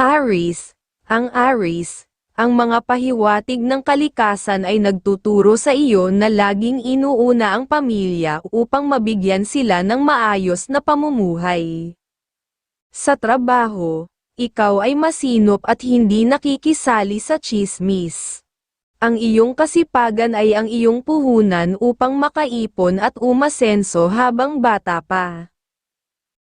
Aris, ang Aris, ang mga pahiwatig ng kalikasan ay nagtuturo sa iyo na laging inuuna ang pamilya upang mabigyan sila ng maayos na pamumuhay. Sa trabaho, ikaw ay masinop at hindi nakikisali sa chismis. Ang iyong kasipagan ay ang iyong puhunan upang makaipon at umasenso habang bata pa.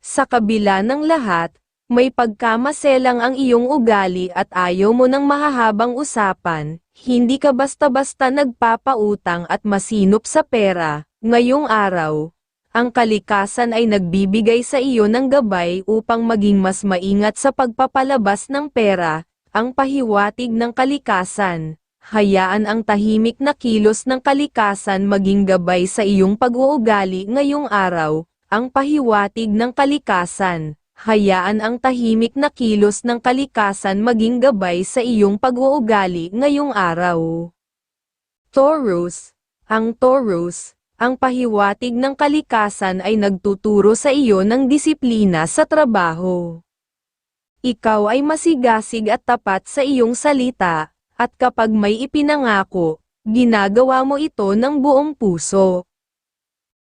Sa kabila ng lahat, may pagkamaselang ang iyong ugali at ayaw mo ng mahahabang usapan, hindi ka basta-basta nagpapautang at masinop sa pera, ngayong araw. Ang kalikasan ay nagbibigay sa iyo ng gabay upang maging mas maingat sa pagpapalabas ng pera, ang pahiwatig ng kalikasan. Hayaan ang tahimik na kilos ng kalikasan maging gabay sa iyong pag-uugali ngayong araw, ang pahiwatig ng kalikasan. Hayaan ang tahimik na kilos ng kalikasan maging gabay sa iyong pag-uugali ngayong araw. Taurus, ang Taurus, ang pahiwatig ng kalikasan ay nagtuturo sa iyo ng disiplina sa trabaho. Ikaw ay masigasig at tapat sa iyong salita, at kapag may ipinangako, ginagawa mo ito ng buong puso.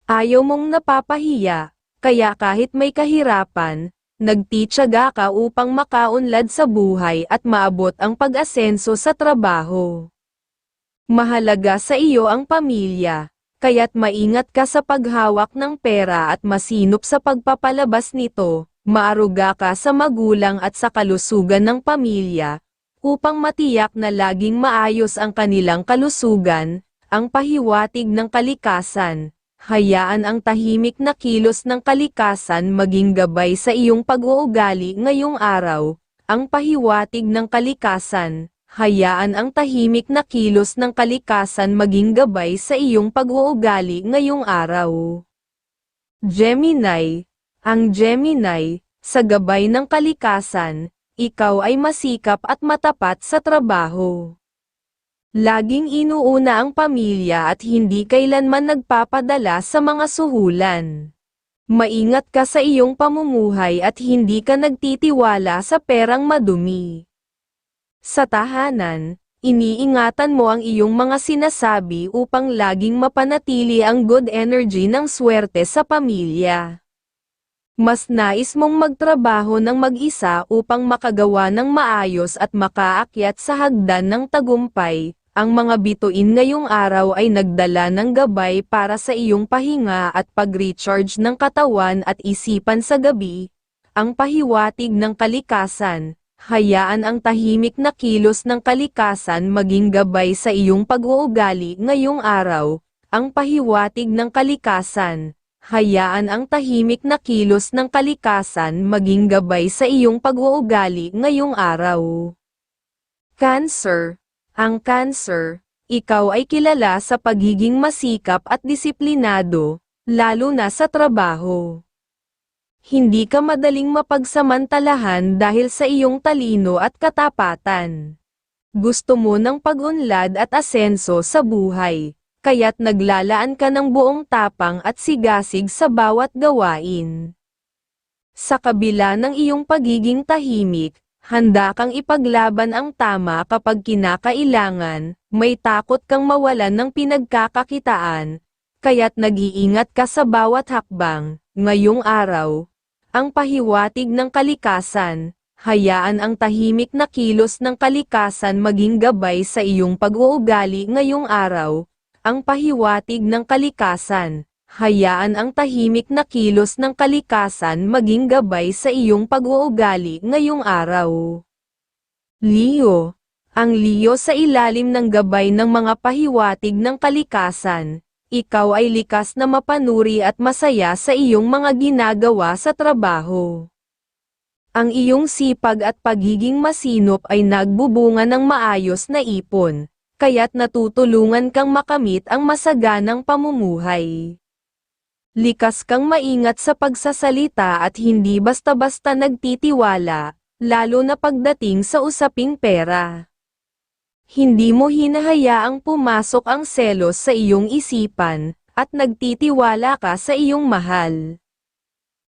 Ayaw mong napapahiya, kaya kahit may kahirapan, nagtitsaga ka upang makaunlad sa buhay at maabot ang pag-asenso sa trabaho. Mahalaga sa iyo ang pamilya, kaya't maingat ka sa paghawak ng pera at masinop sa pagpapalabas nito, maaruga ka sa magulang at sa kalusugan ng pamilya, upang matiyak na laging maayos ang kanilang kalusugan, ang pahiwatig ng kalikasan. Hayaan ang tahimik na kilos ng kalikasan maging gabay sa iyong pag-uugali ngayong araw, ang pahiwatig ng kalikasan. Hayaan ang tahimik na kilos ng kalikasan maging gabay sa iyong pag-uugali ngayong araw. Gemini, ang Gemini, sa gabay ng kalikasan, ikaw ay masikap at matapat sa trabaho. Laging inuuna ang pamilya at hindi kailanman nagpapadala sa mga suhulan. Maingat ka sa iyong pamumuhay at hindi ka nagtitiwala sa perang madumi. Sa tahanan, iniingatan mo ang iyong mga sinasabi upang laging mapanatili ang good energy ng swerte sa pamilya. Mas nais mong magtrabaho ng mag-isa upang makagawa ng maayos at makaakyat sa hagdan ng tagumpay. Ang mga bituin ngayong araw ay nagdala ng gabay para sa iyong pahinga at pag-recharge ng katawan at isipan sa gabi. Ang pahiwatig ng kalikasan, hayaan ang tahimik na kilos ng kalikasan maging gabay sa iyong pag-uugali ngayong araw. Ang pahiwatig ng kalikasan, hayaan ang tahimik na kilos ng kalikasan maging gabay sa iyong pag-uugali ngayong araw. Cancer, ang Cancer, ikaw ay kilala sa pagiging masikap at disiplinado, lalo na sa trabaho. Hindi ka madaling mapagsamantalahan dahil sa iyong talino at katapatan. Gusto mo ng pag-unlad at asenso sa buhay, kaya't naglalaan ka ng buong tapang at sigasig sa bawat gawain. Sa kabila ng iyong pagiging tahimik, handa kang ipaglaban ang tama kapag kinakailangan, may takot kang mawalan ng pinagkakakitaan, kaya't nag-iingat ka sa bawat hakbang, ngayong araw. Ang pahiwatig ng kalikasan, hayaan ang tahimik na kilos ng kalikasan maging gabay sa iyong pag-uugali ngayong araw, ang pahiwatig ng kalikasan. Hayaan ang tahimik na kilos ng kalikasan maging gabay sa iyong pag-uugali ngayong araw. Leo, ang Leo sa ilalim ng gabay ng mga pahiwatig ng kalikasan, ikaw ay likas na mapanuri at masaya sa iyong mga ginagawa sa trabaho. Ang iyong sipag at pagiging masinop ay nagbubunga ng maayos na ipon, kaya't natutulungan kang makamit ang masaganang pamumuhay. Likas kang maingat sa pagsasalita at hindi basta-basta nagtitiwala, lalo na pagdating sa usaping pera. Hindi mo hinahayaang pumasok ang selos sa iyong isipan, at nagtitiwala ka sa iyong mahal.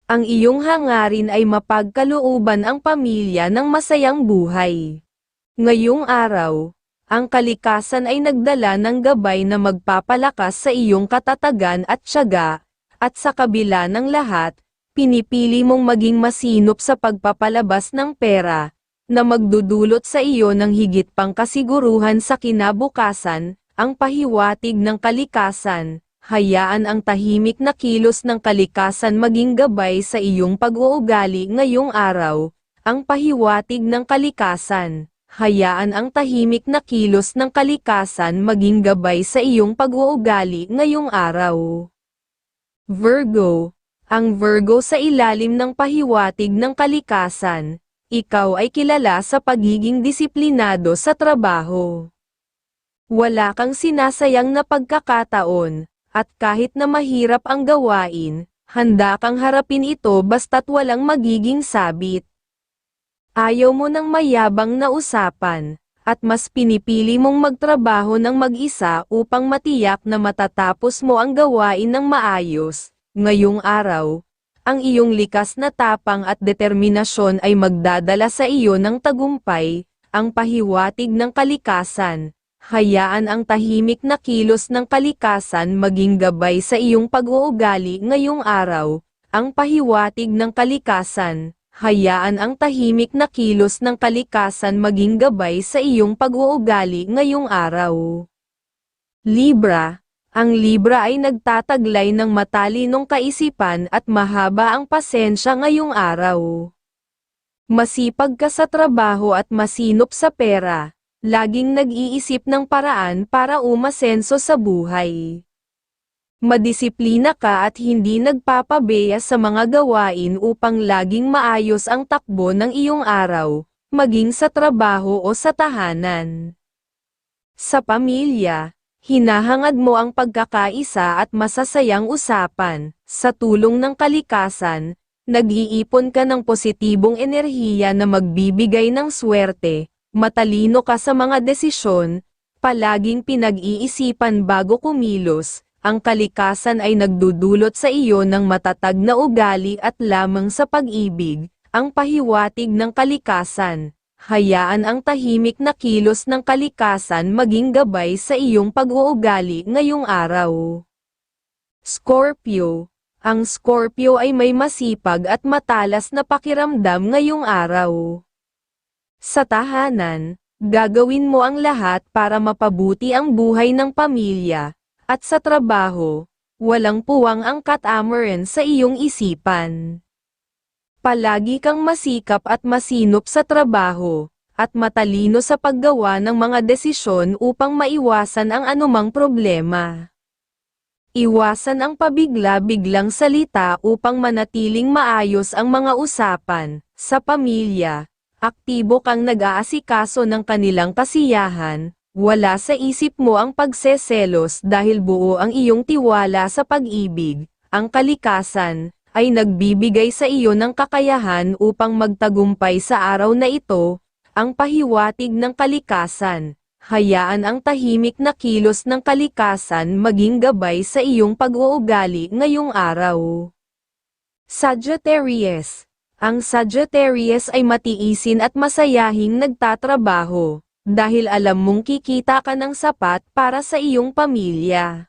Ang iyong hangarin ay mapagkalooban ang pamilya ng masayang buhay. Ngayong araw, ang kalikasan ay nagdala ng gabay na magpapalakas sa iyong katatagan at tiyaga, at sa kabila ng lahat, pinipili mong maging masinop sa pagpapalabas ng pera, na magdudulot sa iyo ng higit pang kasiguruhan sa kinabukasan, ang pahiwatig ng kalikasan, hayaan ang tahimik na kilos ng kalikasan maging gabay sa iyong pag-uugali ngayong araw, ang pahiwatig ng kalikasan, hayaan ang tahimik na kilos ng kalikasan maging gabay sa iyong pag-uugali ngayong araw. Virgo, ang Virgo sa ilalim ng pahiwatig ng kalikasan, ikaw ay kilala sa pagiging disiplinado sa trabaho. Wala kang sinasayang na pagkakataon, at kahit na mahirap ang gawain, handa kang harapin ito basta't walang magiging sabit. Ayaw mo ng mayabang na usapan, at mas pinipili mong magtrabaho ng mag-isa upang matiyak na matatapos mo ang gawain ng maayos. Ngayong araw, ang iyong likas na tapang at determinasyon ay magdadala sa iyo ng tagumpay, ang pahiwatig ng kalikasan. Hayaan ang tahimik na kilos ng kalikasan maging gabay sa iyong pag-uugali ngayong araw, ang pahiwatig ng kalikasan. Hayaan ang tahimik na kilos ng kalikasan maging gabay sa iyong pag-uugali ngayong araw. Libra, ang Libra ay nagtataglay ng matalinong kaisipan at mahaba ang pasensya ngayong araw. Masipag ka sa trabaho at masinop sa pera, laging nag-iisip ng paraan para umasenso sa buhay. Madisiplina ka at hindi nagpapabeya sa mga gawain upang laging maayos ang takbo ng iyong araw, maging sa trabaho o sa tahanan. Sa pamilya, hinahangad mo ang pagkakaisa at masasayang usapan, sa tulong ng kalikasan, nag-iipon ka ng positibong enerhiya na magbibigay ng swerte, matalino ka sa mga desisyon, palaging pinag-iisipan bago kumilos, ang kalikasan ay nagdudulot sa iyo ng matatag na ugali at lamang sa pag-ibig, ang pahiwatig ng kalikasan. Hayaan ang tahimik na kilos ng kalikasan maging gabay sa iyong pag-uugali ngayong araw. Scorpio Ang Scorpio ay may masipag at matalas na pakiramdam ngayong araw. Sa tahanan, gagawin mo ang lahat para mapabuti ang buhay ng pamilya, at sa trabaho, walang puwang ang katamaran sa iyong isipan. Palagi kang masikap at masinop sa trabaho, at matalino sa paggawa ng mga desisyon upang maiwasan ang anumang problema. Iwasan ang pabigla-biglang salita upang manatiling maayos ang mga usapan, sa pamilya, aktibo kang nag-aasikaso ng kanilang kasiyahan, wala sa isip mo ang pagseselos dahil buo ang iyong tiwala sa pag-ibig, ang kalikasan, ay nagbibigay sa iyo ng kakayahan upang magtagumpay sa araw na ito, ang pahiwatig ng kalikasan. Hayaan ang tahimik na kilos ng kalikasan maging gabay sa iyong pag-uugali ngayong araw. Sagittarius Ang Sagittarius ay matiisin at masayahing nagtatrabaho dahil alam mong kikita ka ng sapat para sa iyong pamilya.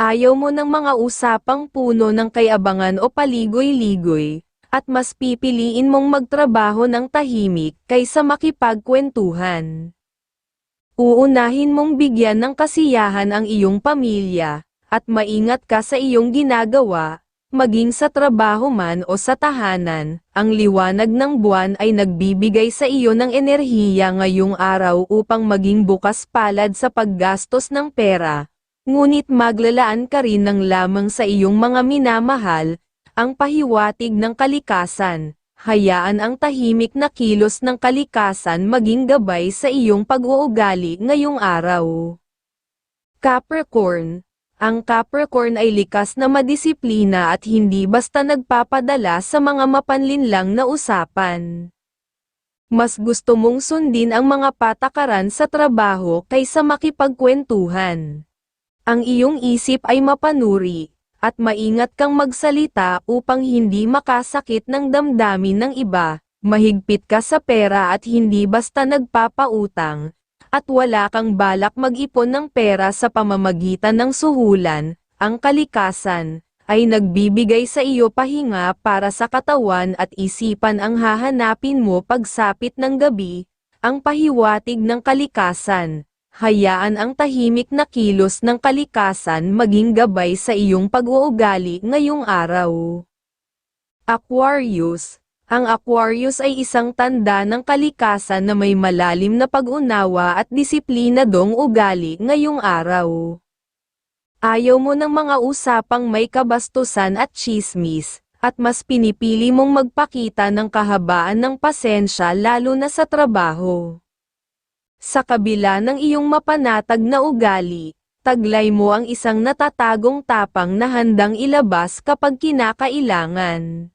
Ayaw mo ng mga usapang puno ng kayabangan o paligoy-ligoy, at mas pipiliin mong magtrabaho ng tahimik kaysa makipagkwentuhan. Uunahin mong bigyan ng kasiyahan ang iyong pamilya, at maingat ka sa iyong ginagawa, maging sa trabaho man o sa tahanan, ang liwanag ng buwan ay nagbibigay sa iyo ng enerhiya ngayong araw upang maging bukas palad sa paggastos ng pera. Ngunit maglalaan ka rin ng lamang sa iyong mga minamahal, ang pahiwatig ng kalikasan. Hayaan ang tahimik na kilos ng kalikasan maging gabay sa iyong pag-uugali ngayong araw. Capricorn ang Capricorn ay likas na madisiplina at hindi basta nagpapadala sa mga mapanlinlang na usapan. Mas gusto mong sundin ang mga patakaran sa trabaho kaysa makipagkwentuhan. Ang iyong isip ay mapanuri, at maingat kang magsalita upang hindi makasakit ng damdamin ng iba, mahigpit ka sa pera at hindi basta nagpapautang, at wala kang balak mag-ipon ng pera sa pamamagitan ng suhulan, ang kalikasan, ay nagbibigay sa iyo pahinga para sa katawan at isipan ang hahanapin mo pagsapit ng gabi, ang pahiwatig ng kalikasan. Hayaan ang tahimik na kilos ng kalikasan maging gabay sa iyong pag-uugali ngayong araw. Aquarius Ang Aquarius ay isang tanda ng kalikasan na may malalim na pag-unawa at disiplinadong ugali ngayong araw. Ayaw mo ng mga usapang may kabastusan at chismis, at mas pinipili mong magpakita ng kahabaan ng pasensya lalo na sa trabaho. Sa kabila ng iyong mapanatag na ugali, taglay mo ang isang natatagong tapang na handang ilabas kapag kinakailangan.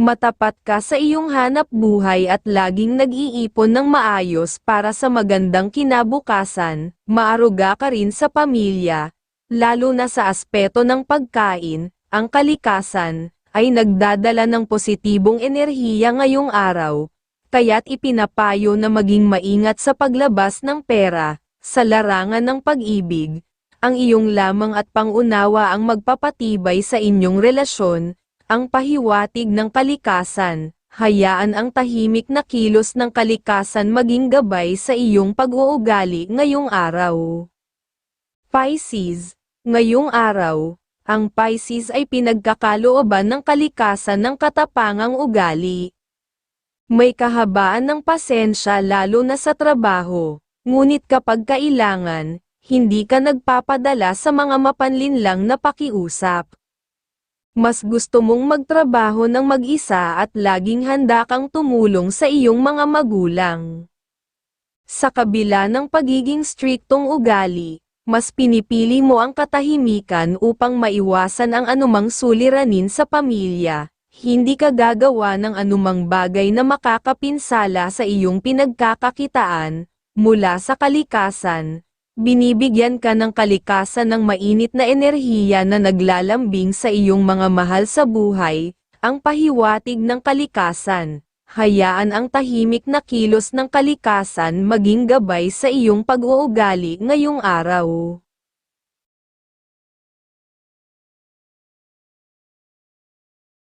Matapat ka sa iyong hanap buhay at laging nag-iipon ng maayos para sa magandang kinabukasan, maaruga ka rin sa pamilya, lalo na sa aspeto ng pagkain, ang kalikasan, ay nagdadala ng positibong enerhiya ngayong araw, kaya't ipinapayo na maging maingat sa paglabas ng pera, sa larangan ng pag-ibig, ang iyong lamang at pangunawa ang magpapatibay sa inyong relasyon, ang pahiwatig ng kalikasan, hayaan ang tahimik na kilos ng kalikasan maging gabay sa iyong pag-uugali ngayong araw. Pisces, ngayong araw, ang Pisces ay pinagkakalooban ng kalikasan ng katapangang ugali. May kahabaan ng pasensya lalo na sa trabaho, ngunit kapag kailangan, hindi ka nagpapadala sa mga mapanlinlang na pakiusap. Mas gusto mong magtrabaho ng mag-isa at laging handa kang tumulong sa iyong mga magulang. Sa kabila ng pagiging striktong ugali, mas pinipili mo ang katahimikan upang maiwasan ang anumang suliranin sa pamilya, hindi ka gagawa ng anumang bagay na makakapinsala sa iyong pinagkakakitaan, mula sa kalikasan. Binibigyan ka ng kalikasan ng mainit na enerhiya na naglalambing sa iyong mga mahal sa buhay, ang pahiwatig ng kalikasan. Hayaan ang tahimik na kilos ng kalikasan maging gabay sa iyong pag-uugali ngayong araw.